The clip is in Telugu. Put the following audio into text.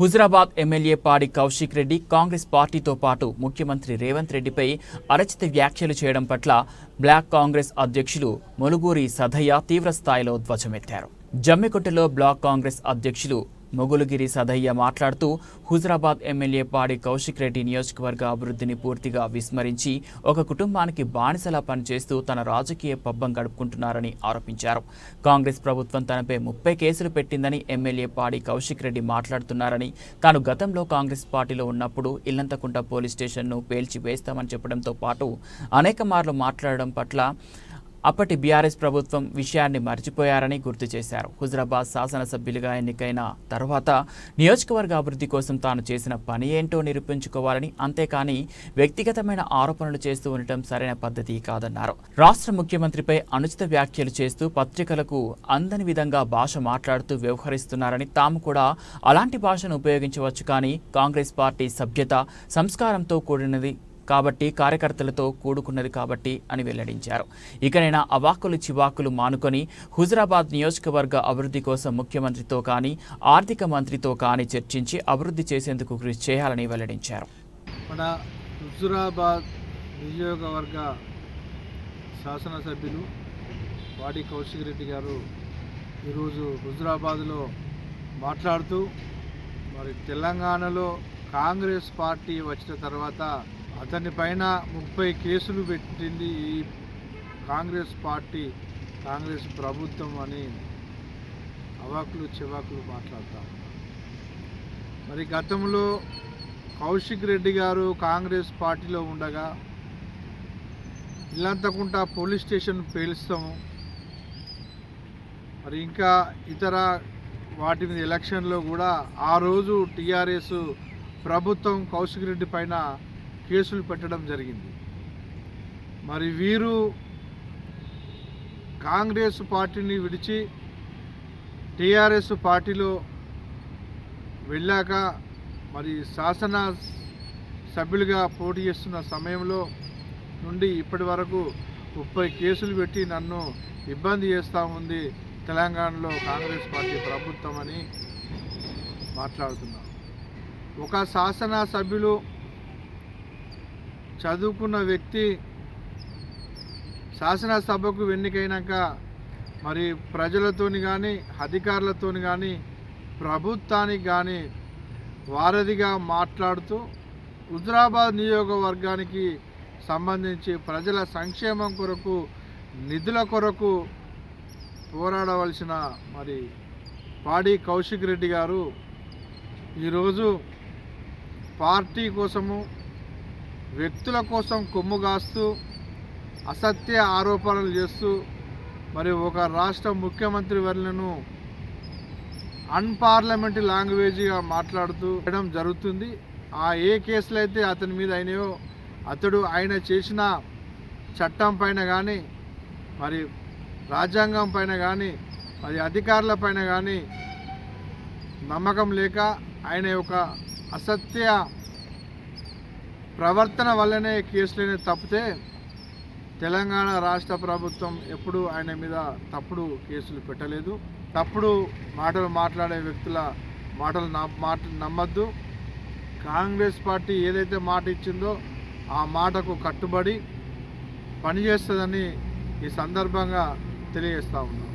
హుజరాబాద్ ఎమ్మెల్యే పాడి కౌశిక్ రెడ్డి కాంగ్రెస్ పార్టీతో పాటు ముఖ్యమంత్రి రేవంత్ రెడ్డిపై అరచిత వ్యాఖ్యలు చేయడం పట్ల బ్లాక్ కాంగ్రెస్ అధ్యక్షులు ములుగూరి సదయ్య తీవ్రస్థాయిలో ధ్వజమెత్తారు. జమ్మికొట్టలో బ్లాక్ కాంగ్రెస్ అధ్యక్షులు మొగులుగిరి సదయ్య మాట్లాడుతూ హుజరాబాద్ ఎమ్మెల్యే పాడి కౌశిక్ రెడ్డి నియోజకవర్గ అభివృద్ధిని పూర్తిగా విస్మరించి ఒక కుటుంబానికి బానిసలా పనిచేస్తూ తన రాజకీయ పబ్బం గడుపుకుంటున్నారని ఆరోపించారు. కాంగ్రెస్ ప్రభుత్వం తనపై ముప్పై కేసులు పెట్టిందని ఎమ్మెల్యే పాడి కౌశిక్ రెడ్డి మాట్లాడుతున్నారని తాను గతంలో కాంగ్రెస్ పార్టీలో ఉన్నప్పుడు ఇల్లంతకుంట పోలీస్ స్టేషన్ను పేల్చి వేస్తామని చెప్పడంతో పాటు అనేక మార్లు మాట్లాడడం పట్ల అప్పటి బీఆర్ఎస్ ప్రభుత్వం విషయాన్ని మర్చిపోయారని గుర్తు చేశారు. హుజరాబాద్ శాసనసభ్యులుగా ఎన్నికైన తర్వాత నియోజకవర్గ అభివృద్ధి కోసం తాను చేసిన పని ఏంటో నిరూపించుకోవాలని అంతేకాని వ్యక్తిగతమైన ఆరోపణలు చేస్తూ ఉండటం సరైన పద్ధతి కాదన్నారు. రాష్ట్ర ముఖ్యమంత్రిపై అనుచిత వ్యాఖ్యలు చేస్తూ పత్రికలకు అందని విధంగా భాష మాట్లాడుతూ వ్యవహరిస్తున్నారని తాము కూడా అలాంటి భాషను ఉపయోగించవచ్చు కానీ కాంగ్రెస్ పార్టీ సభ్యత సంస్కారంతో కూడినది కాబట్టి కార్యకర్తలతో కూడుకున్నది కాబట్టి అని వెల్లడించారు. ఇకనైనా అవాక్కులు చివాకులు మానుకొని హుజరాబాద్ నియోజకవర్గ అభివృద్ధి కోసం ముఖ్యమంత్రితో కానీ ఆర్థిక మంత్రితో కానీ చర్చించి అభివృద్ధి చేసేందుకు కృషి చేయాలని వెల్లడించారు. మన హుజురాబాద్ నియోజకవర్గ శాసనసభ్యులు వాడి కౌశిక్ రెడ్డి గారు ఈరోజు హుజురాబాద్లో మాట్లాడుతూ మరి తెలంగాణలో కాంగ్రెస్ పార్టీ వచ్చిన తర్వాత అతని పైన ముప్పై కేసులు పెట్టింది ఈ కాంగ్రెస్ పార్టీ కాంగ్రెస్ ప్రభుత్వం అని అవాకులు చివాకులు మాట్లాడతాం. మరి గతంలో కౌశిక్ రెడ్డి గారు కాంగ్రెస్ పార్టీలో ఉండగా ఇల్లంతకుంట పోలీస్ స్టేషన్ పేలుస్తాము. మరి ఇంకా ఇతర వాటి మీద ఎలక్షన్లో కూడా ఆ రోజు టీఆర్ఎస్ ప్రభుత్వం కౌశిక్ రెడ్డి పైన కేసులు పెట్టడం జరిగింది. మరి వీరు కాంగ్రెస్ పార్టీని విడిచి టీఆర్ఎస్ పార్టీలో వెళ్ళాక మరి శాసన సభ్యులుగా పోటీ చేస్తున్న సమయంలో నుండి ఇప్పటి వరకు ముప్పై కేసులు పెట్టి నన్ను ఇబ్బంది చేస్తూ ఉంది తెలంగాణలో కాంగ్రెస్ పార్టీ ప్రభుత్వం అని మాట్లాడుతున్నాం. ఒక శాసన సభ్యులు చదువుకున్న వ్యక్తి శాసనసభకు ఎన్నికైనాక మరి ప్రజలతోని కానీ అధికారులతోని కానీ ప్రభుత్వానికి కానీ వారధిగా మాట్లాడుతూ హుజరాబాద్ నియోజకవర్గానికి సంబంధించి ప్రజల సంక్షేమం కొరకు నిధుల కొరకు పోరాడవలసిన మరి పాడి కౌశిక్ రెడ్డి గారు ఈరోజు పార్టీ కోసము వ్యక్తుల కోసం కొమ్ము కాస్తూ అసత్య ఆరోపణలు చేస్తూ మరి ఒక రాష్ట్ర ముఖ్యమంత్రి వర్లను అన్పార్లమెంటరీ లాంగ్వేజ్గా మాట్లాడుతూ చేయడం జరుగుతుంది. ఆ ఏ కేసులు అయితే అతని మీద అయినాయో అతడు ఆయన చేసిన చట్టం పైన కానీ మరి రాజ్యాంగం పైన కానీ మరి అధికారుల పైన కానీ నమ్మకం లేక ఆయన యొక్క అసత్య ప్రవర్తన వల్లనే కేసులనే తప్పితే తెలంగాణ రాష్ట్ర ప్రభుత్వం ఎప్పుడు ఆయన మీద తప్పుడు కేసులు పెట్టలేదు. తప్పుడు మాటలు మాట్లాడే వ్యక్తుల మాటలు మాట నమ్మద్దు. కాంగ్రెస్ పార్టీ ఏదైతే మాట ఇచ్చిందో ఆ మాటకు కట్టుబడి పనిచేస్తుందని ఈ సందర్భంగా తెలియజేస్తా ఉన్నాం